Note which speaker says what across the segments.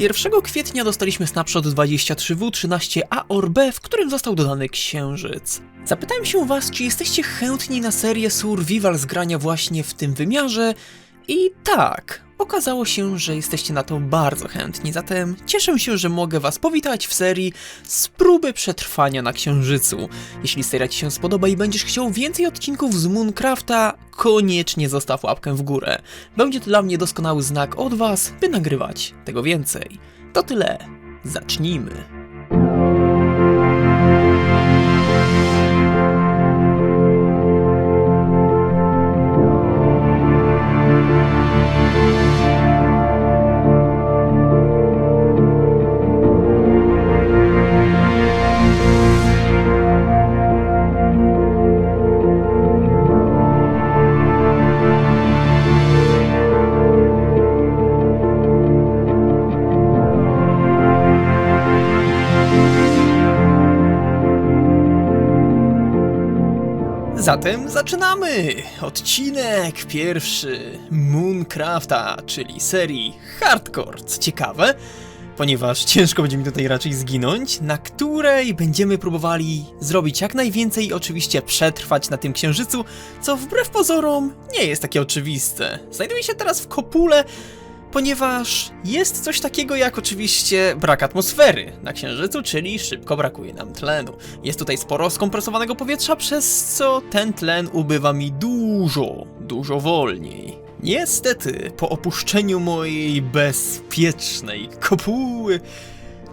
Speaker 1: 1 kwietnia dostaliśmy snapshot 23W13A-ORB, w którym został dodany księżyc. Zapytałem się was, czy jesteście chętni na serię survival z grania właśnie w tym wymiarze i tak, okazało się, że jesteście na to bardzo chętni, zatem cieszę się, że mogę was powitać w serii z próby przetrwania na Księżycu. Jeśli seria ci się spodoba i będziesz chciał więcej odcinków z Mooncrafta, koniecznie zostaw łapkę w górę. Będzie to dla mnie doskonały znak od was, by nagrywać tego więcej. To tyle. Zacznijmy. Zatem zaczynamy! Odcinek pierwszy Mooncrafta, czyli serii Hardcore. Co ciekawe, ponieważ ciężko będzie mi tutaj raczej zginąć, na której będziemy próbowali zrobić jak najwięcej i oczywiście przetrwać na tym księżycu, co wbrew pozorom nie jest takie oczywiste. Znajduję się teraz w kopule, ponieważ jest coś takiego jak oczywiście brak atmosfery na Księżycu, czyli szybko brakuje nam tlenu. Jest tutaj sporo skompresowanego powietrza, przez co ten tlen ubywa mi dużo, dużo wolniej. Niestety, po opuszczeniu mojej bezpiecznej kopuły,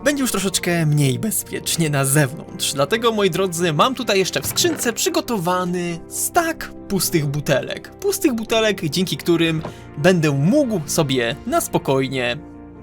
Speaker 1: będzie już troszeczkę mniej bezpiecznie na zewnątrz. Dlatego, moi drodzy, mam tutaj jeszcze w skrzynce przygotowany stak pustych butelek. Pustych butelek, dzięki którym będę mógł sobie na spokojnie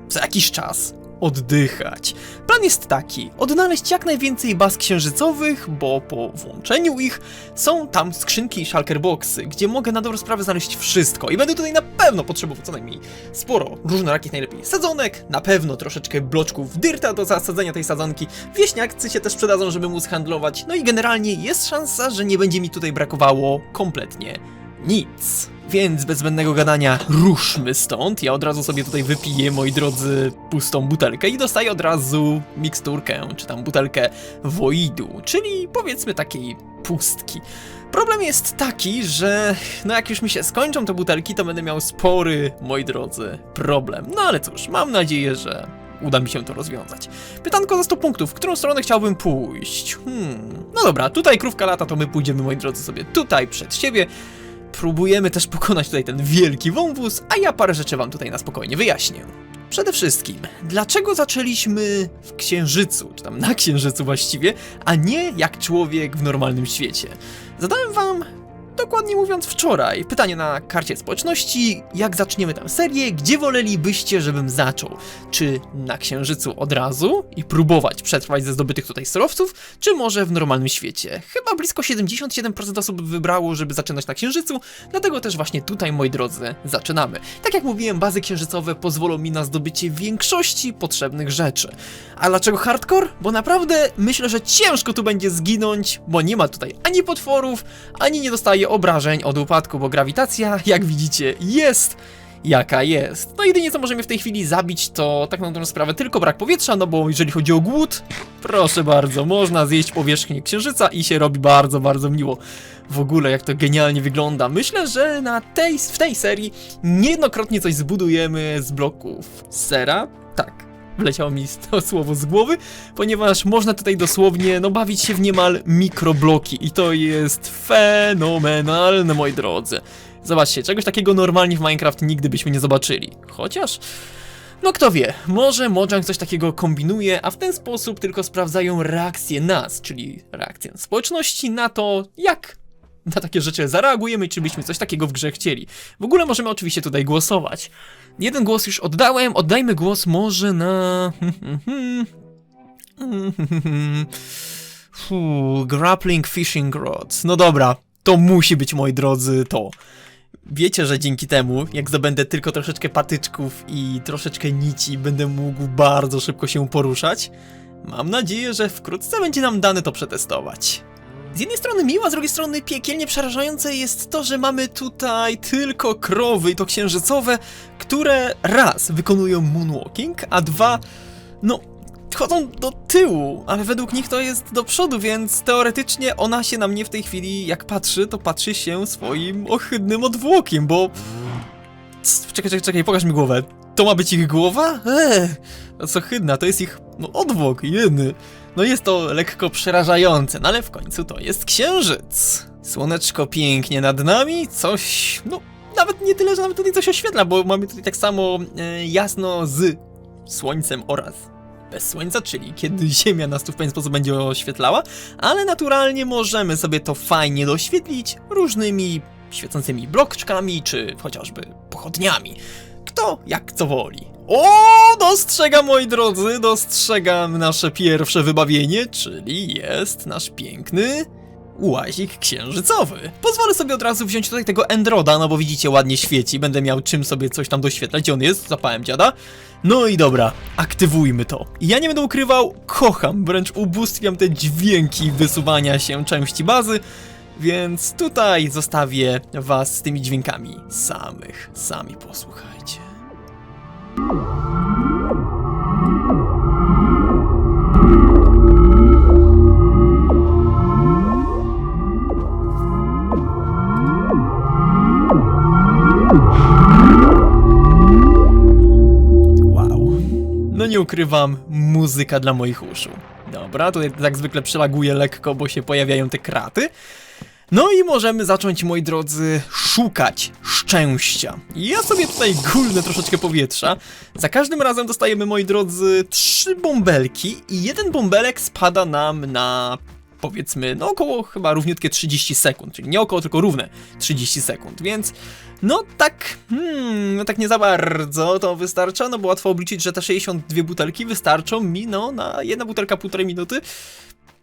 Speaker 1: za jakiś czas oddychać. Plan jest taki: odnaleźć jak najwięcej baz księżycowych, bo po włączeniu ich są tam skrzynki i shulker boxy, gdzie mogę na dobrą sprawę znaleźć wszystko. I będę tutaj na pewno potrzebował co najmniej sporo różnorakich, najlepiej sadzonek, na pewno troszeczkę bloczków dyrta do zasadzenia tej sadzonki. Wieśniacy się też przydadzą, żeby móc handlować. No i generalnie jest szansa, że nie będzie mi tutaj brakowało kompletnie nic. Więc bez zbędnego gadania ruszmy stąd. Ja od razu sobie tutaj wypiję, moi drodzy, pustą butelkę i dostaję od razu miksturkę, czy tam butelkę woidu, czyli powiedzmy takiej pustki. Problem jest taki, że no jak już mi się skończą te butelki, to będę miał spory, moi drodzy, problem. No ale cóż, mam nadzieję, że uda mi się to rozwiązać. Pytanko za 100 punktów, w którą stronę chciałbym pójść? Hmm, no dobra, tutaj krówka lata, to my pójdziemy, moi drodzy, sobie tutaj przed siebie. Próbujemy też pokonać tutaj ten wielki wąwóz, a ja parę rzeczy wam tutaj na spokojnie wyjaśnię. Przede wszystkim, dlaczego zaczęliśmy w Księżycu, czy tam na Księżycu właściwie, a nie jak człowiek w normalnym świecie? Zadałem wam, dokładnie mówiąc wczoraj, pytanie na karcie społeczności, jak zaczniemy tę serię, gdzie wolelibyście, żebym zaczął? Czy na Księżycu od razu i próbować przetrwać ze zdobytych tutaj surowców, czy może w normalnym świecie? Chyba blisko 77% osób wybrało, żeby zaczynać na Księżycu, dlatego też właśnie tutaj, moi drodzy, zaczynamy. Tak jak mówiłem, bazy księżycowe pozwolą mi na zdobycie większości potrzebnych rzeczy. A dlaczego hardcore? Bo naprawdę myślę, że ciężko tu będzie zginąć, bo nie ma tutaj ani potworów, ani nie dostaje obrażeń od upadku, bo grawitacja, jak widzicie, jest jaka jest. No jedynie co może mnie w tej chwili zabić to tak na dobrą sprawę tylko brak powietrza, no bo jeżeli chodzi o głód, proszę bardzo, można zjeść powierzchnię księżyca i się robi bardzo, bardzo miło. W ogóle jak to genialnie wygląda. Myślę, że na tej, w tej serii niejednokrotnie coś zbudujemy z bloków sera. Tak, wleciało mi to słowo z głowy, ponieważ można tutaj dosłownie no, bawić się w niemal mikrobloki i to jest fenomenalne, moi drodzy. Zobaczcie, czegoś takiego normalnie w Minecraft nigdy byśmy nie zobaczyli. Chociaż, no kto wie, może Mojang coś takiego kombinuje, a w ten sposób tylko sprawdzają reakcję nas, czyli reakcję społeczności na to, jak na takie rzeczy zareagujemy, czy byśmy coś takiego w grze chcieli. W ogóle możemy oczywiście tutaj głosować. Jeden głos już oddałem, oddajmy głos może na... Fuh, grappling fishing rods. No dobra, to musi być, moi drodzy, to. Wiecie, że dzięki temu, jak zdobędę tylko troszeczkę patyczków i troszeczkę nici, będę mógł bardzo szybko się poruszać. Mam nadzieję, że wkrótce będzie nam dane to przetestować. Z jednej strony miła, z drugiej strony piekielnie przerażające jest to, że mamy tutaj tylko krowy i to księżycowe, które raz wykonują moonwalking, a dwa, no, chodzą do tyłu, ale według nich to jest do przodu, więc teoretycznie ona się na mnie w tej chwili, jak patrzy, to patrzy się swoim ohydnym odwłokiem, bo... Czekaj, czekaj, czekaj, pokaż mi głowę. To ma być ich głowa? Eee, no co hydna, to jest ich, no, odwłok, jedy. No jest to lekko przerażające, no ale w końcu to jest księżyc. Słoneczko pięknie nad nami, coś, no, nawet nie tyle, że nawet tutaj coś oświetla, bo mamy tutaj tak samo e, jasno z słońcem oraz bez słońca, czyli kiedy Ziemia nas tu w pewien sposób będzie oświetlała, ale naturalnie możemy sobie to fajnie doświetlić różnymi świecącymi bloczkami, czy chociażby pochodniami. Kto jak co woli. O, dostrzegam moi drodzy, dostrzegam nasze pierwsze wybawienie, czyli jest nasz piękny łazik księżycowy. Pozwolę sobie od razu wziąć tutaj tego Endroda, no bo widzicie, ładnie świeci, będę miał czym sobie coś tam doświetlać. On jest? Zapałem dziada. No i dobra, aktywujmy to. Ja nie będę ukrywał, kocham, wręcz ubóstwiam te dźwięki wysuwania się części bazy, więc tutaj zostawię was z tymi dźwiękami samych. Sami posłuchajcie. Wow. No nie ukrywam, muzyka dla moich uszu. Dobra, tutaj jak zwykle przelaguje lekko, bo się pojawiają te kraty. No i możemy zacząć, moi drodzy, szukać szczęścia. Ja sobie tutaj gulnę troszeczkę powietrza. Za każdym razem dostajemy, moi drodzy, trzy bąbelki i jeden bąbelek spada nam na powiedzmy, no około chyba równiutkie 30 sekund, czyli nie około, tylko równe 30 sekund, więc no tak, hmm, no tak nie za bardzo to wystarcza, no bo łatwo obliczyć, że te 62 butelki wystarczą mi, no, na jedna butelka półtorej minuty,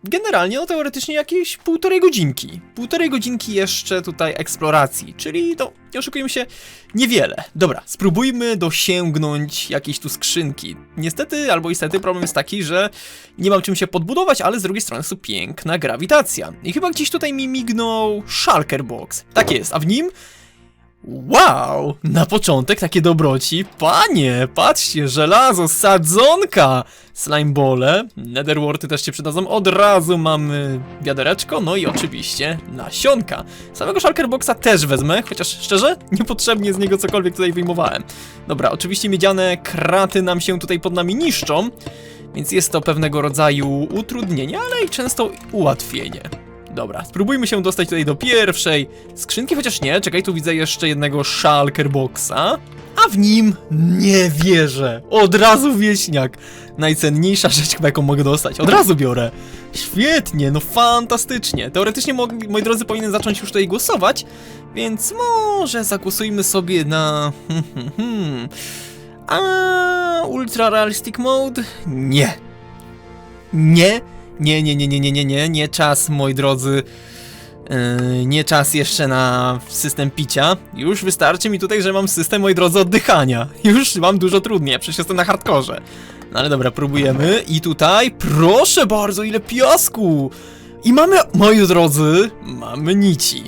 Speaker 1: generalnie, no teoretycznie jakieś półtorej godzinki. Półtorej godzinki jeszcze tutaj eksploracji, czyli to, nie oszukujmy się, niewiele. Dobra, spróbujmy dosięgnąć jakiejś tu skrzynki. Niestety, albo niestety, problem jest taki, że nie mam czym się podbudować, ale z drugiej strony jest tu piękna grawitacja. I chyba gdzieś tutaj mi mignął Shulker Box. Tak jest, a w nim Wow! Na początek takie dobroci. Panie, patrzcie, żelazo, sadzonka! Slimebole, netherworty też się przydadzą. Od razu mamy wiadereczko, no i oczywiście nasionka. Samego Shulkerboxa też wezmę, chociaż szczerze, niepotrzebnie z niego cokolwiek tutaj wyjmowałem. Dobra, oczywiście miedziane kraty nam się tutaj pod nami niszczą, więc jest to pewnego rodzaju utrudnienie, ale i często ułatwienie. Dobra, spróbujmy się dostać tutaj do pierwszej skrzynki, chociaż nie, czekaj, tu widzę jeszcze jednego Shulker Boxa. A w nim nie wierzę. Od razu wieśniak. Najcenniejsza rzecz chyba jaką mogę dostać. Od razu biorę. Świetnie, no fantastycznie. Teoretycznie, mo moi drodzy, powinien zacząć już tutaj głosować, więc może zagłosujmy sobie na... A Ultra Realistic Mode? Nie. Nie, nie, nie, nie, nie, nie, nie, nie, nie czas, moi drodzy. Yy, nie czas jeszcze na system picia. Już wystarczy mi tutaj, że mam system, moi drodzy, oddychania. Już mam dużo trudniej, przecież jestem na hardkorze. No ale dobra, próbujemy. I tutaj, proszę bardzo, ile piasku! I mamy, moi drodzy, mamy nici.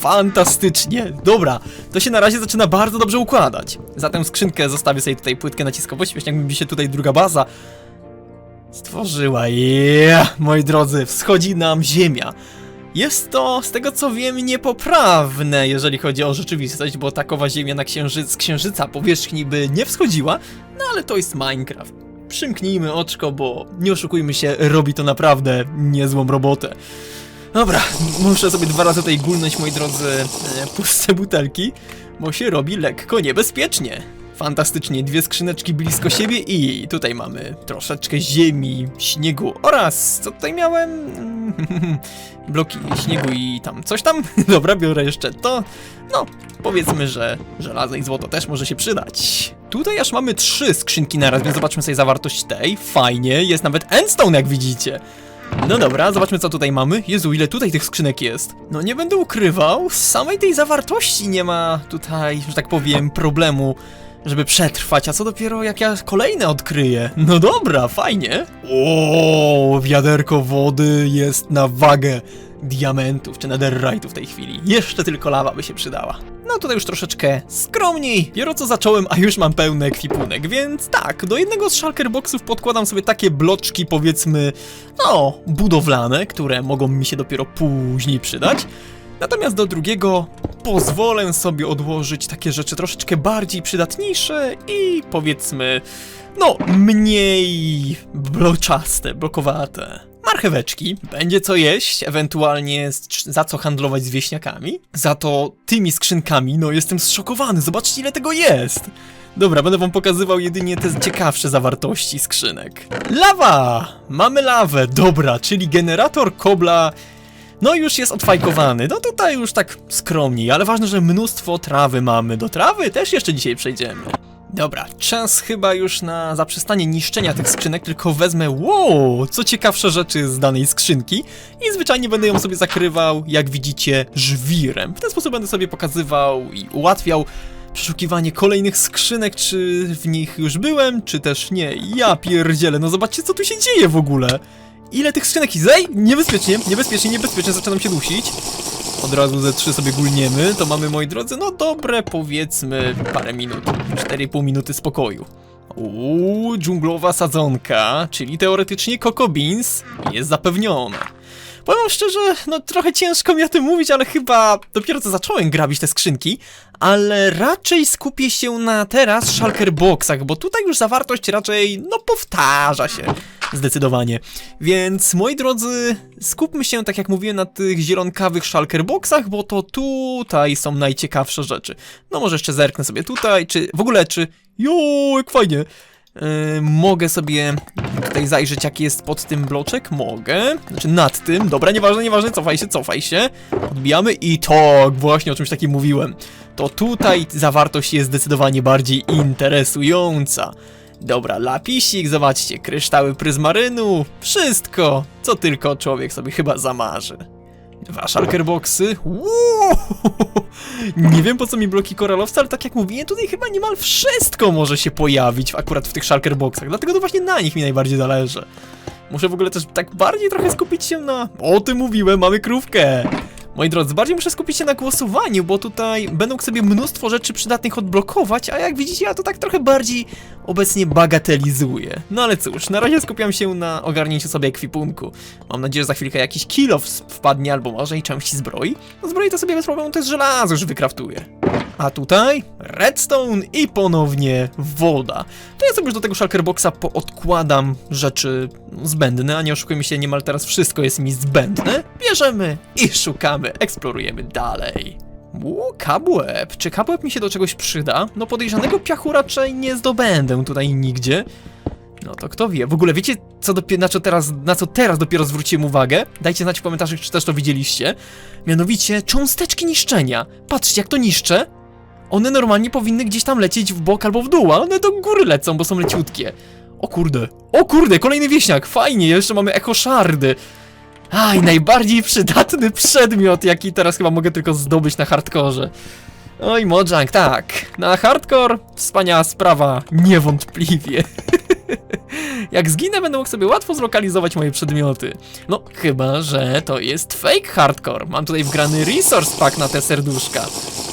Speaker 1: Fantastycznie. Dobra, to się na razie zaczyna bardzo dobrze układać. Zatem skrzynkę zostawię sobie tutaj płytkę naciskową, śmiesznie jakby mi się tutaj druga baza stworzyła. Yeah, moi drodzy, wschodzi nam Ziemia. Jest to, z tego co wiem, niepoprawne, jeżeli chodzi o rzeczywistość, bo takowa Ziemia na księżyc, z księżyca powierzchni by nie wschodziła, no ale to jest Minecraft. Przymknijmy oczko, bo nie oszukujmy się, robi to naprawdę niezłą robotę. Dobra, muszę sobie dwa razy tutaj gulnąć, moi drodzy, e, puste butelki, bo się robi lekko niebezpiecznie. Fantastycznie, dwie skrzyneczki blisko siebie i tutaj mamy troszeczkę ziemi, śniegu oraz, co tutaj miałem? Bloki śniegu i tam coś tam. Dobra, biorę jeszcze to. No, powiedzmy, że żelazo i złoto też może się przydać. Tutaj aż mamy trzy skrzynki naraz, więc zobaczmy sobie zawartość tej. Fajnie, jest nawet endstone, jak widzicie. No dobra, zobaczmy co tutaj mamy. Jezu, ile tutaj tych skrzynek jest. No nie będę ukrywał, samej tej zawartości nie ma tutaj, że tak powiem, problemu żeby przetrwać, a co dopiero jak ja kolejne odkryję. No dobra, fajnie. O, wiaderko wody jest na wagę diamentów czy netherite'u w tej chwili. Jeszcze tylko lawa by się przydała. No tutaj już troszeczkę skromniej. Dopiero co zacząłem, a już mam pełny ekwipunek, więc tak, do jednego z shulker boxów podkładam sobie takie bloczki powiedzmy, no, budowlane, które mogą mi się dopiero później przydać. Natomiast do drugiego pozwolę sobie odłożyć takie rzeczy troszeczkę bardziej przydatniejsze i powiedzmy, no, mniej bloczaste, blokowate. Marcheweczki, będzie co jeść, ewentualnie za co handlować z wieśniakami. Za to tymi skrzynkami, no jestem zszokowany, zobaczcie ile tego jest. Dobra, będę wam pokazywał jedynie te ciekawsze zawartości skrzynek. Lawa! Mamy lawę, dobra, czyli generator kobla no już jest odfajkowany, no tutaj już tak skromniej, ale ważne, że mnóstwo trawy mamy. Do trawy też jeszcze dzisiaj przejdziemy. Dobra, czas chyba już na zaprzestanie niszczenia tych skrzynek, tylko wezmę, wow, co ciekawsze rzeczy z danej skrzynki i zwyczajnie będę ją sobie zakrywał, jak widzicie, żwirem. W ten sposób będę sobie pokazywał i ułatwiał przeszukiwanie kolejnych skrzynek, czy w nich już byłem, czy też nie. Ja pierdzielę, no zobaczcie, co tu się dzieje w ogóle. Ile tych skrzynek jest? Ej, niebezpiecznie, niebezpiecznie, niebezpiecznie, zaczynam się dusić. Od razu ze trzy sobie gulniemy, to mamy, moi drodzy, no dobre, powiedzmy, parę minut, 4,5 minuty spokoju. Uuu, dżunglowa sadzonka, czyli teoretycznie Coco Beans jest zapewniona. Powiem szczerze, no trochę ciężko mi o tym mówić, ale chyba dopiero co zacząłem grabić te skrzynki, ale raczej skupię się na teraz shulker boxach, bo tutaj już zawartość raczej, no powtarza się. Zdecydowanie. Więc moi drodzy, skupmy się, tak jak mówiłem, na tych zielonkawych shulker boxach, bo to tutaj są najciekawsze rzeczy. No może jeszcze zerknę sobie tutaj, czy w ogóle, czy... Jo, jak fajnie! Yy, mogę sobie tutaj zajrzeć, jaki jest pod tym bloczek? Mogę. Znaczy nad tym. Dobra, nieważne, nieważne, cofaj się, cofaj się. Odbijamy i tak, właśnie o czymś takim mówiłem. To tutaj zawartość jest zdecydowanie bardziej interesująca. Dobra, lapisik, zobaczcie, kryształy pryzmarynu, wszystko, co tylko człowiek sobie chyba zamarzy. Dwa shulkerboxy. Nie wiem po co mi bloki koralowca, ale tak jak mówiłem, tutaj chyba niemal wszystko może się pojawić akurat w tych shulkerboxach, dlatego to właśnie na nich mi najbardziej zależy. Muszę w ogóle też tak bardziej trochę skupić się na... O tym mówiłem, mamy krówkę! Moi drodzy, bardziej muszę skupić się na głosowaniu, bo tutaj będą sobie mnóstwo rzeczy przydatnych odblokować, a jak widzicie, ja to tak trochę bardziej obecnie bagatelizuję. No ale cóż, na razie skupiam się na ogarnięciu sobie ekwipunku. Mam nadzieję, że za chwilkę jakiś kill wpadnie, albo może i części zbroi. No zbroi to sobie bez problemu też żelazo już wykraftuję. A tutaj redstone i ponownie woda. To ja sobie już do tego shulkerboxa poodkładam rzeczy zbędne, a nie oszukujmy się, niemal teraz wszystko jest mi zbędne. Bierzemy i szukamy, eksplorujemy dalej. Uuu, kabłeb. Czy kabłeb mi się do czegoś przyda? No podejrzanego piachu raczej nie zdobędę tutaj nigdzie. No to kto wie. W ogóle wiecie, co na, co teraz, na co teraz dopiero zwróciłem uwagę? Dajcie znać w komentarzach, czy też to widzieliście. Mianowicie cząsteczki niszczenia. Patrzcie, jak to niszczę. One normalnie powinny gdzieś tam lecieć w bok albo w dół, a one do góry lecą, bo są leciutkie. O kurde. O kurde, kolejny wieśniak. Fajnie, jeszcze mamy ekoszardy. Aj, najbardziej przydatny przedmiot, jaki teraz chyba mogę tylko zdobyć na hardkorze. Oj, Mojang, tak. Na hardcore wspaniała sprawa, niewątpliwie. Jak zginę, będę mógł sobie łatwo zlokalizować moje przedmioty. No, chyba, że to jest fake hardcore. Mam tutaj wgrany resource pack na te serduszka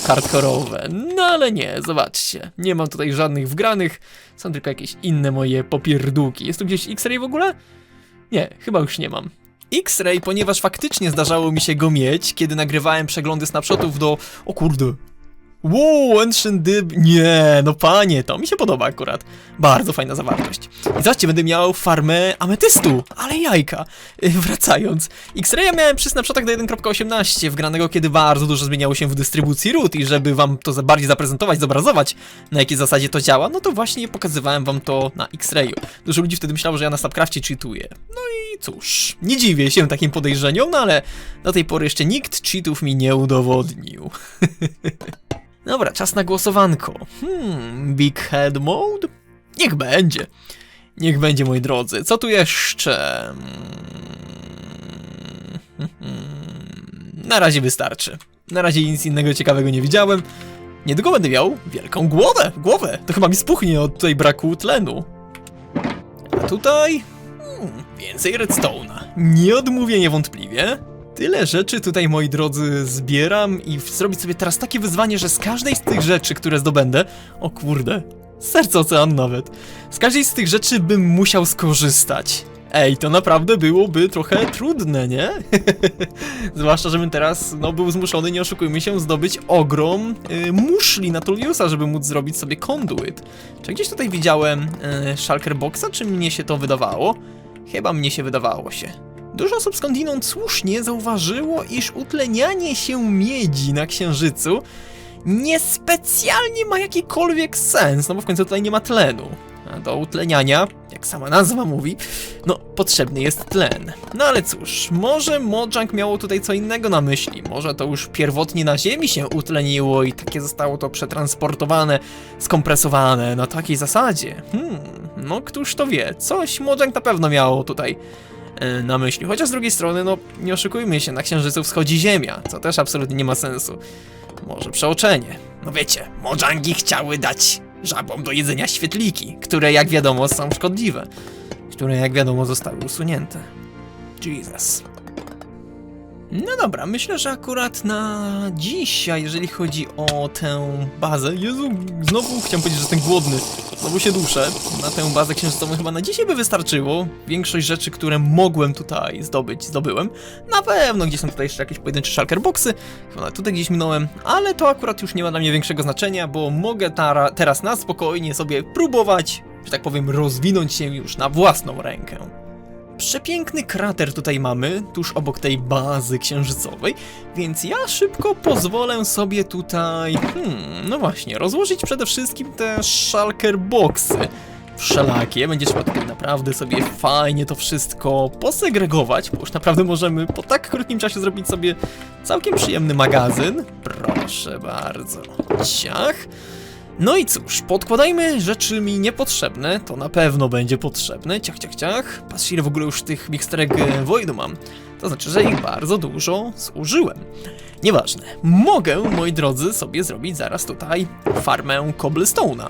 Speaker 1: hardkorowe. No ale nie, zobaczcie. Nie mam tutaj żadnych wgranych, są tylko jakieś inne moje popierdółki. Jest tu gdzieś X-ray w ogóle? Nie, chyba już nie mam. X-Ray, ponieważ faktycznie zdarzało mi się go mieć, kiedy nagrywałem przeglądy snapshotów do... O kurde. Wow, Ancient Dyb... Nie, no panie, to mi się podoba akurat. Bardzo fajna zawartość. I zobaczcie, będę miał farmę ametystu, ale jajka. Yy, Wracając. X-Raya miałem przy snapshotach do 1.18, wgranego kiedy bardzo dużo zmieniało się w dystrybucji root i żeby wam to bardziej zaprezentować, zobrazować, na jakiej zasadzie to działa, no to właśnie pokazywałem wam to na X-Rayu. Dużo ludzi wtedy myślało, że ja na Snapcrafcie cheatuję. No i cóż, nie dziwię się takim podejrzeniom, no ale do tej pory jeszcze nikt cheatów mi nie udowodnił. Dobra, czas na głosowanko. Hmm, Big Head Mode? Niech będzie. Niech będzie, moi drodzy. Co tu jeszcze? Mm, Na razie wystarczy. Na razie nic innego ciekawego nie widziałem. Niedługo będę miał wielką głowę, głowę. To chyba mi spuchnie od tutaj braku tlenu. A tutaj... Hmm, więcej redstone'a. Nie odmówię niewątpliwie. Tyle rzeczy tutaj, moi drodzy, zbieram i zrobić sobie teraz takie wyzwanie, że z każdej z tych rzeczy, które zdobędę... O kurde, serce ocean nawet. Z każdej z tych rzeczy bym musiał skorzystać. Ej, to naprawdę byłoby trochę trudne, nie? Zwłaszcza, żebym teraz, no, był zmuszony, nie oszukujmy się, zdobyć ogrom y, muszli na Tulliusa, żeby móc zrobić sobie conduit. Czy gdzieś tutaj widziałem y, Shulker Boxa, czy mnie się to wydawało? Chyba mnie się wydawało się. Dużo osób skądinąd słusznie zauważyło, iż utlenianie się miedzi na Księżycu niespecjalnie ma jakikolwiek sens, no bo w końcu tutaj nie ma tlenu. A do utleniania, jak sama nazwa mówi, no potrzebny jest tlen. No ale cóż, może Mojang miało tutaj co innego na myśli. Może to już pierwotnie na Ziemi się utleniło i takie zostało to przetransportowane, skompresowane na takiej zasadzie. Hmm, no któż to wie, coś Mojang na pewno miało tutaj na myśli. Chociaż z drugiej strony, no nie oszukujmy się, na Księżycu wschodzi Ziemia, co też absolutnie nie ma sensu. Może przeoczenie. No wiecie, Mojangi chciały dać żabom do jedzenia świetliki, które jak wiadomo są szkodliwe. Które jak wiadomo zostały usunięte. Jesus. No dobra, myślę, że akurat na dzisiaj, jeżeli chodzi o tę bazę. Jezu, znowu chciałem powiedzieć, że jestem głodny. Znowu się duszę. Na tę bazę księżycową chyba na dzisiaj by wystarczyło. Większość rzeczy, które mogłem tutaj zdobyć, zdobyłem. Na pewno gdzieś są tutaj jeszcze jakieś pojedyncze shulker boxy. Chyba tutaj gdzieś minąłem, ale to akurat już nie ma dla mnie większego znaczenia, bo mogę teraz na spokojnie sobie próbować, że tak powiem, rozwinąć się już na własną rękę. Przepiękny krater tutaj mamy, tuż obok tej bazy księżycowej, więc ja szybko pozwolę sobie tutaj, hmm, no właśnie, rozłożyć przede wszystkim te shulker boxy wszelakie. Będzie trzeba tutaj naprawdę sobie fajnie to wszystko posegregować, bo już naprawdę możemy po tak krótkim czasie zrobić sobie całkiem przyjemny magazyn. Proszę bardzo. Ciach. No i cóż, podkładajmy rzeczy mi niepotrzebne, to na pewno będzie potrzebne, ciach, ciach, ciach. Patrzcie ile w ogóle już tych miksterek e, Voidu mam. To znaczy, że ich bardzo dużo zużyłem. Nieważne, mogę, moi drodzy, sobie zrobić zaraz tutaj farmę cobblestone'a.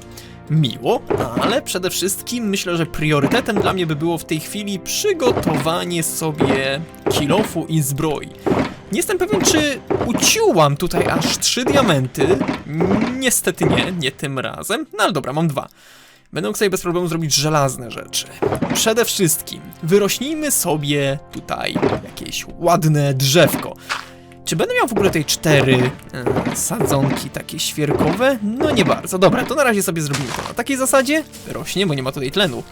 Speaker 1: Miło, ale przede wszystkim myślę, że priorytetem dla mnie by było w tej chwili przygotowanie sobie kilofu i zbroi. Nie jestem pewien, czy uciułam tutaj aż trzy diamenty. Niestety nie, nie tym razem. No ale dobra, mam dwa. Będę mógł sobie bez problemu zrobić żelazne rzeczy. Przede wszystkim wyrośnijmy sobie tutaj jakieś ładne drzewko. Czy będę miał w ogóle tej cztery e, sadzonki takie świerkowe? No nie bardzo. Dobra, to na razie sobie zrobimy to na takiej zasadzie. Rośnie, bo nie ma tutaj tlenu.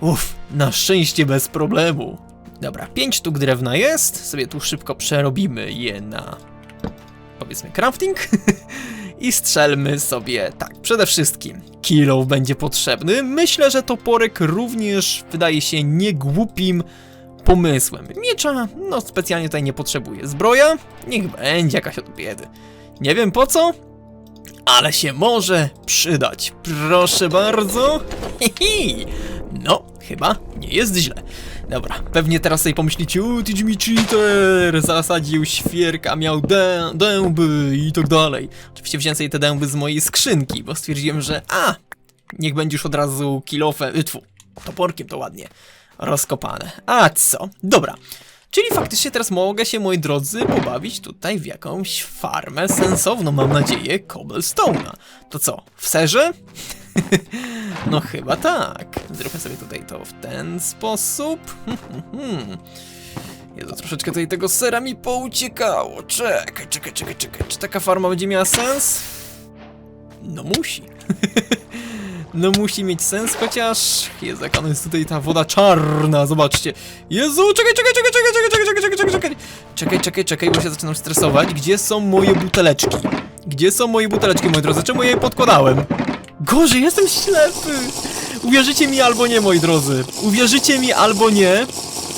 Speaker 1: Uff, na szczęście bez problemu. Dobra, 5 sztuk drewna jest, sobie tu szybko przerobimy je na powiedzmy crafting i strzelmy sobie, tak, przede wszystkim kilo będzie potrzebny. Myślę, że toporek również wydaje się niegłupim pomysłem. Miecza, no specjalnie tutaj nie potrzebuję. Zbroja? Niech będzie jakaś od biedy. Nie wiem po co, ale się może przydać. Proszę bardzo. Hihi. No, chyba nie jest źle. Dobra, pewnie teraz sobie pomyślicie, o ty mi cheater, zasadził świerka, miał dę dęby i tak dalej. Oczywiście wziąłem sobie te dęby z mojej skrzynki, bo stwierdziłem, że a, niech będzie już od razu kilofem, y, tfu, toporkiem to ładnie rozkopane. A co? Dobra. Czyli faktycznie teraz mogę się, moi drodzy, pobawić tutaj w jakąś farmę sensowną, mam nadzieję, cobblestone'a. To co, w serze? No chyba tak. Zróbmy sobie tutaj to w ten sposób. Jezu, troszeczkę tutaj tego sera mi pouciekało. Czekaj, czekaj, czekaj, czekaj. Czy taka farma będzie miała sens? No musi. No musi mieć sens, chociaż... Jezu, jak ona jest tutaj ta woda czarna, zobaczcie. Jezu, czekaj, czekaj, czekaj, czekaj, czekaj, czekaj, czekaj, czekaj, czekaj. Czekaj, czekaj, czekaj, bo się zaczynam stresować. Gdzie są moje buteleczki? Gdzie są moje buteleczki, moi drodzy? Czemu je podkładałem? Gorzej, jestem ślepy! Uwierzycie mi albo nie, moi drodzy. Uwierzycie mi albo nie,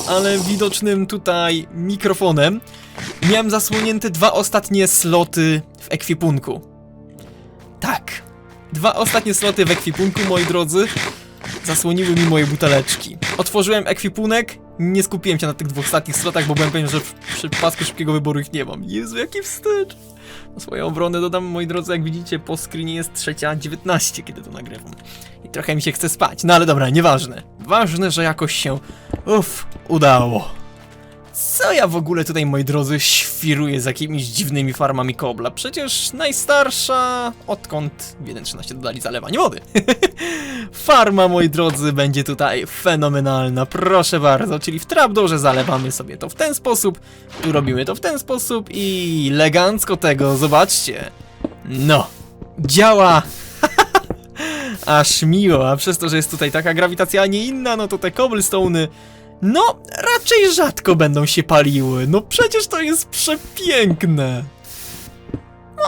Speaker 1: ale widocznym tutaj mikrofonem miałem zasłonięte dwa ostatnie sloty w ekwipunku. Tak. Dwa ostatnie sloty w ekwipunku, moi drodzy. Zasłoniły mi moje buteleczki. Otworzyłem ekwipunek, nie skupiłem się na tych dwóch ostatnich slotach, bo byłem pewien, że w przypadku szybkiego wyboru ich nie mam. Jezu, jaki wstyd! Na swoją obronę dodam, moi drodzy, jak widzicie, po screenie jest trzecia 19, kiedy to nagrywam. I trochę mi się chce spać, no ale dobra, nieważne. Ważne, że jakoś się, uff, udało. Co ja w ogóle tutaj, moi drodzy, świruję z jakimiś dziwnymi farmami kobla? Przecież najstarsza, odkąd w 1.13 dodali zalewanie wody. Farma, moi drodzy, będzie tutaj fenomenalna, proszę bardzo, czyli w trapdoorze zalewamy sobie to w ten sposób, tu robimy to w ten sposób i elegancko tego, zobaczcie. No, działa Aż miło, a przez to, że jest tutaj taka grawitacja, a nie inna, no to te cobblestone'y, no, raczej rzadko będą się paliły. No przecież to jest przepiękne.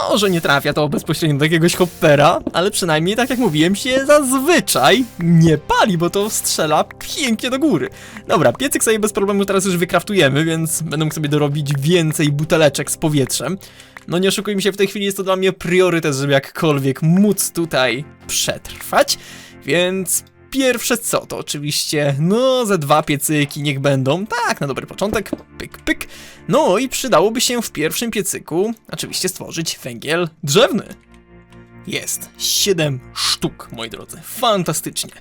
Speaker 1: Może nie trafia to bezpośrednio do jakiegoś hoppera, ale przynajmniej, tak jak mówiłem, się zazwyczaj nie pali, bo to strzela pięknie do góry. Dobra, piecyk sobie bez problemu teraz już wykraftujemy, więc będę mógł sobie dorobić więcej buteleczek z powietrzem. No nie oszukujmy się, w tej chwili jest to dla mnie priorytet, żeby jakkolwiek móc tutaj przetrwać, więc pierwsze co, to oczywiście, no ze dwa piecyki niech będą, tak, na dobry początek, pyk, pyk. No i przydałoby się w pierwszym piecyku oczywiście stworzyć węgiel drzewny. Jest, 7 sztuk, moi drodzy, fantastycznie.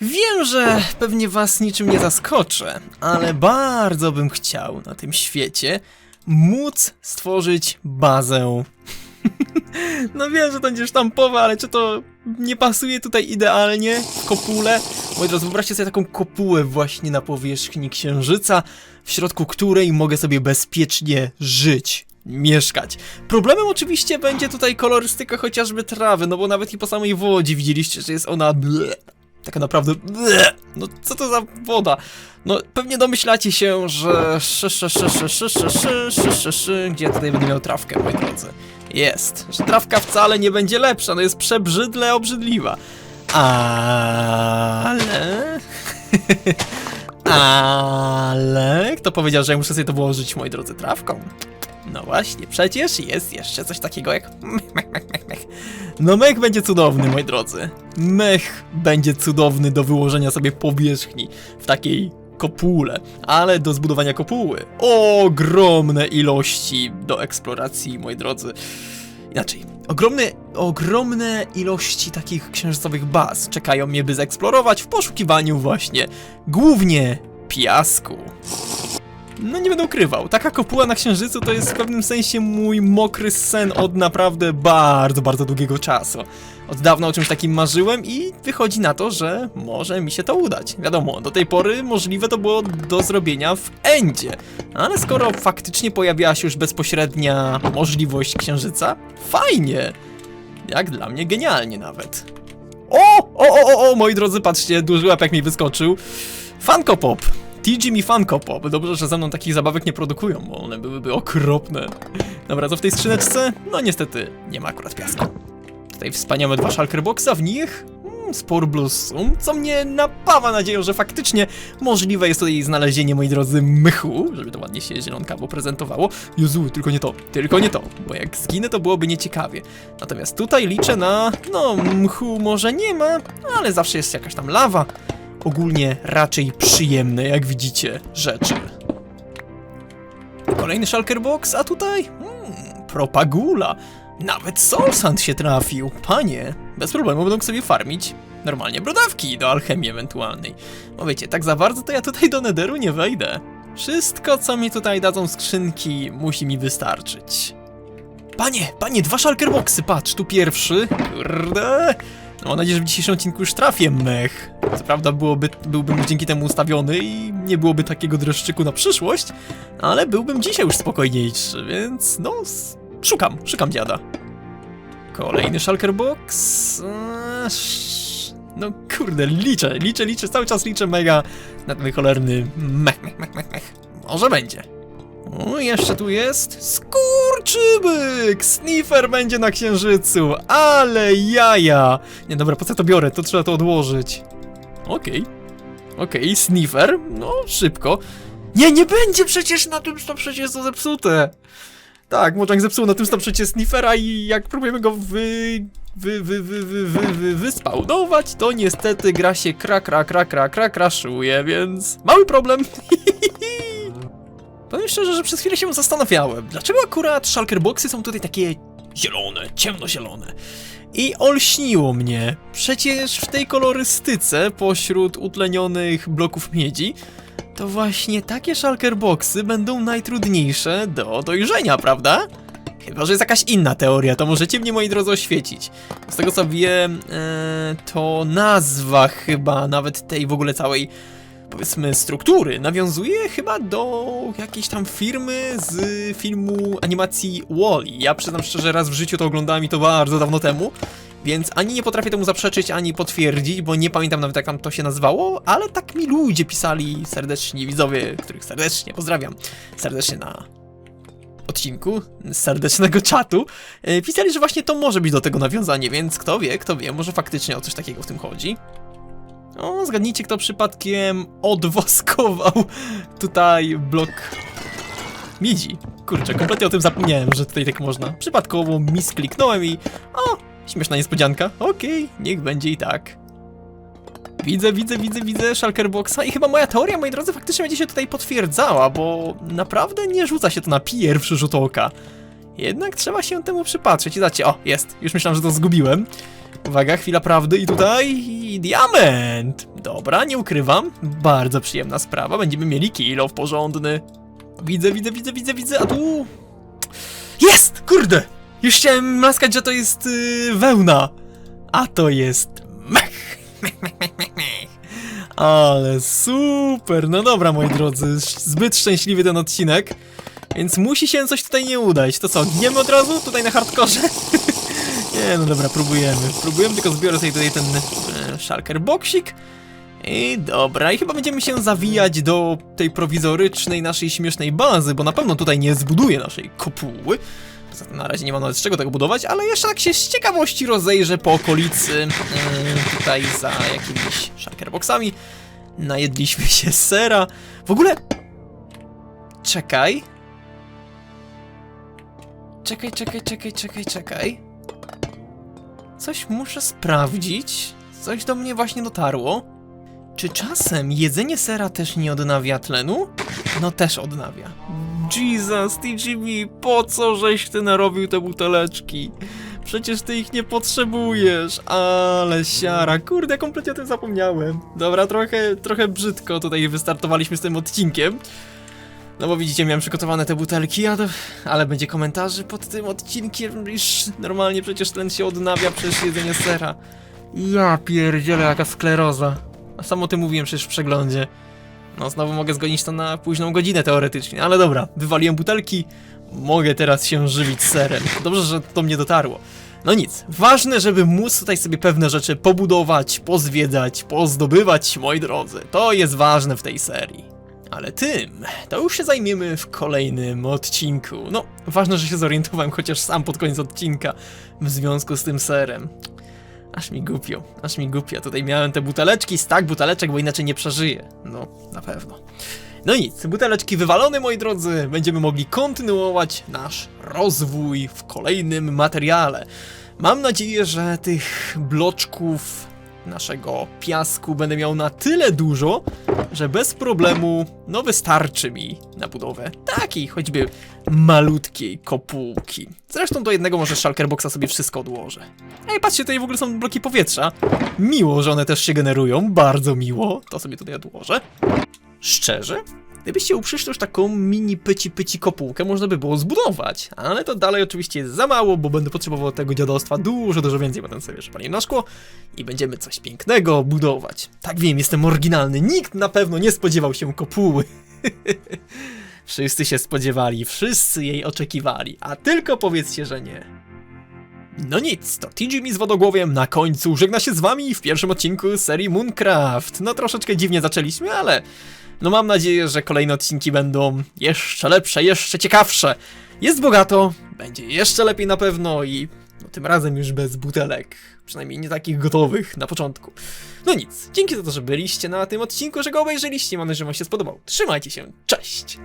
Speaker 1: Wiem, że pewnie was niczym nie zaskoczę, ale bardzo bym chciał na tym świecie móc stworzyć bazę. No wiem, że to będzie sztampowe, ale czy to nie pasuje tutaj idealnie w kopule? Moi drodzy, wyobraźcie sobie taką kopułę właśnie na powierzchni Księżyca, w środku której mogę sobie bezpiecznie żyć. Mieszkać. Problemem oczywiście będzie tutaj kolorystyka chociażby trawy, no bo nawet i po samej wodzie widzieliście, że jest ona ble, taka naprawdę. No co to za woda? No pewnie domyślacie się, że szy, szy, szy, szy, szy, szy, szy, szy, szy, szy, gdzie ja tutaj będę miał trawkę, moi drodzy. Jest, trawka wcale nie będzie lepsza, no jest przebrzydle obrzydliwa. Ale... Ale... Kto powiedział, że ja muszę sobie to włożyć, moi drodzy, trawką? No właśnie, przecież jest jeszcze coś takiego jak mech, mech, mech, mech. No mech będzie cudowny, moi drodzy. Mech będzie cudowny do wyłożenia sobie powierzchni w takiej kopule, ale do zbudowania kopuły ogromne ilości do eksploracji, moi drodzy. Inaczej, ogromne, ogromne ilości takich księżycowych baz czekają mnie, by zeksplorować w poszukiwaniu właśnie głównie piasku. No nie będę ukrywał, taka kopuła na księżycu to jest w pewnym sensie mój mokry sen od naprawdę bardzo, bardzo długiego czasu. Od dawna o czymś takim marzyłem i wychodzi na to, że może mi się to udać. Wiadomo, do tej pory możliwe to było do zrobienia w Endzie, ale skoro faktycznie pojawiła się już bezpośrednia możliwość księżyca, fajnie! Jak dla mnie genialnie nawet. O, o, o, o, o, moi drodzy, patrzcie, duży łapek mi wyskoczył. Funko Pop. TG mi Funko Pop. Dobrze, że ze mną takich zabawek nie produkują, bo one byłyby okropne. Dobra, co w tej skrzyneczce? No niestety, nie ma akurat piasku. Tutaj wspaniałe dwa shulker boxa, w nich mm, spor blusum, co mnie napawa nadzieją, że faktycznie możliwe jest tutaj znalezienie, moi drodzy, mychu, żeby to ładnie się zielonkawo prezentowało. Jezu, tylko nie to, tylko nie to, bo jak zginę, to byłoby nieciekawie. Natomiast tutaj liczę na, no, mchu może nie ma, ale zawsze jest jakaś tam lawa. Ogólnie raczej przyjemne, jak widzicie, rzeczy. Kolejny shulker box, a tutaj, hmm, propagula. Nawet Solsand się trafił. Panie, bez problemu będą sobie farmić normalnie brodawki do alchemii ewentualnej. Bo wiecie, tak za bardzo to ja tutaj do Nederu nie wejdę. Wszystko, co mi tutaj dadzą skrzynki, musi mi wystarczyć. Panie, panie, dwa shulkerboxy, patrz, tu pierwszy. Kurde. Mam nadzieję, że w dzisiejszym odcinku już trafię mech. Co prawda byłoby, byłbym dzięki temu ustawiony i nie byłoby takiego dreszczyku na przyszłość, ale byłbym dzisiaj już spokojniejszy, więc no, szukam, szukam dziada. Kolejny shulker box. Eee, No kurde, liczę, liczę, liczę, cały czas liczę mega na ten cholerny mech, mech, mech, mech, mech. Może będzie. O, jeszcze tu jest skurczybyk! Sniffer będzie na księżycu, ale jaja! Nie, dobra, po co to biorę? To trzeba to odłożyć. Okej. Okej, sniffer, no szybko. Nie, nie będzie przecież na tym, to przecież to zepsute. Tak, Mojang zepsuł na tym stopszycie Sniffera i jak próbujemy go wy... Wy, wy, wy, wy, wy, wy, wyspawnować, to niestety gra się kra, kra, kra, kra, kra, kraszuje, więc mały problem. Powiem szczerze, że przez chwilę się zastanawiałem, dlaczego akurat shulkerboxy są tutaj takie zielone, ciemnozielone. I olśniło mnie. Przecież w tej kolorystyce pośród utlenionych bloków miedzi to właśnie takie shulkerboxy będą najtrudniejsze do dojrzenia, prawda? Chyba, że jest jakaś inna teoria, to możecie mnie, moi drodzy, oświecić. Z tego co wiem, e, to nazwa chyba nawet tej w ogóle całej, powiedzmy, struktury nawiązuje chyba do jakiejś tam firmy z filmu animacji Wall-E. Ja przyznam szczerze, raz w życiu to oglądałem i to bardzo dawno temu. Więc ani nie potrafię temu zaprzeczyć, ani potwierdzić, bo nie pamiętam nawet jak tam to się nazywało, ale tak mi ludzie pisali serdeczni widzowie, których serdecznie pozdrawiam, serdecznie na odcinku serdecznego czatu, e, pisali, że właśnie to może być do tego nawiązanie, więc kto wie, kto wie, może faktycznie o coś takiego w tym chodzi. O, zgadnijcie, kto przypadkiem odwoskował tutaj blok miedzi. Kurczę, kompletnie o tym zapomniałem, że tutaj tak można. Przypadkowo miskliknąłem i... O, śmieszna niespodzianka. Okej, niech będzie i tak. Widzę, widzę, widzę, widzę Shulkerboxa i chyba moja teoria, moi drodzy, faktycznie będzie się tutaj potwierdzała, bo naprawdę nie rzuca się to na pierwszy rzut oka. Jednak trzeba się temu przypatrzeć i zobaczcie, o, jest, już myślałem, że to zgubiłem. Uwaga, chwila prawdy i tutaj diament. Dobra, nie ukrywam, bardzo przyjemna sprawa, będziemy mieli kilo w porządny. Widzę, widzę, widzę, widzę, widzę, a tu... Jest! Kurde! Już chciałem maskać, że to jest yy, wełna. A to jest mech. Ale super! No dobra, moi drodzy, zbyt szczęśliwy ten odcinek. Więc musi się coś tutaj nie udać. To co, gniemy od razu tutaj na hardkorze? nie, no dobra, próbujemy. Próbujemy, tylko zbiorę sobie tutaj ten e, shulker boxik. I dobra, i chyba będziemy się zawijać do tej prowizorycznej naszej śmiesznej bazy, bo na pewno tutaj nie zbuduję naszej kopuły. Na razie nie mam nawet z czego tego budować, ale jeszcze tak się z ciekawości rozejrzę po okolicy, yy, tutaj za jakimiś shulkerboxami. Najedliśmy się sera. W ogóle... Czekaj. Czekaj, czekaj, czekaj, czekaj, czekaj. Coś muszę sprawdzić. Coś do mnie właśnie dotarło. Czy czasem jedzenie sera też nie odnawia tlenu? No też odnawia. Jesus, TGB, po co żeś ty narobił te buteleczki? Przecież ty ich nie potrzebujesz, ale siara, kurde, kompletnie o tym zapomniałem. Dobra, trochę, trochę brzydko tutaj wystartowaliśmy z tym odcinkiem. No bo widzicie, miałem przygotowane te butelki, a to, ale będzie komentarzy pod tym odcinkiem, iż normalnie przecież tlen się odnawia przez jedzenie sera. Ja pierdzielę, jaka skleroza. A sam o tym mówiłem przecież w przeglądzie. No, znowu mogę zgonić to na późną godzinę teoretycznie, ale dobra, wywaliłem butelki, mogę teraz się żywić serem. Dobrze, że to mnie dotarło. No nic, ważne, żeby móc tutaj sobie pewne rzeczy pobudować, pozwiedzać, pozdobywać, moi drodzy. To jest ważne w tej serii. Ale tym, to już się zajmiemy w kolejnym odcinku. No, ważne, że się zorientowałem chociaż sam pod koniec odcinka w związku z tym serem. Aż mi głupio, aż mi głupio. Tutaj miałem te buteleczki, stak buteleczek, bo inaczej nie przeżyję. No, na pewno. No nic, buteleczki wywalone, moi drodzy. Będziemy mogli kontynuować nasz rozwój w kolejnym materiale. Mam nadzieję, że tych bloczków naszego piasku będę miał na tyle dużo, że bez problemu, no wystarczy mi na budowę takiej choćby malutkiej kopułki. Zresztą do jednego może Shulkerboxa sobie wszystko odłożę. Ej, patrzcie, tutaj w ogóle są bloki powietrza. Miło, że one też się generują, bardzo miło. To sobie tutaj odłożę. Szczerze? Gdybyście uprzyszli już taką mini pyci pyci kopułkę, można by było zbudować. Ale to dalej oczywiście jest za mało, bo będę potrzebował tego dziadostwa dużo, dużo więcej. Potem sobie przypaliłem na szkło i będziemy coś pięknego budować. Tak wiem, jestem oryginalny. Nikt na pewno nie spodziewał się kopuły. wszyscy się spodziewali, wszyscy jej oczekiwali, a tylko powiedzcie, że nie. No nic, to TGM z wodogłowiem na końcu żegna się z wami w pierwszym odcinku serii Mooncraft. No troszeczkę dziwnie zaczęliśmy, ale no mam nadzieję, że kolejne odcinki będą jeszcze lepsze, jeszcze ciekawsze. Jest bogato, będzie jeszcze lepiej na pewno i no, tym razem już bez butelek. Przynajmniej nie takich gotowych na początku. No nic, dzięki za to, że byliście na tym odcinku, że go obejrzeliście. Mam nadzieję, że wam się spodobał. Trzymajcie się, cześć!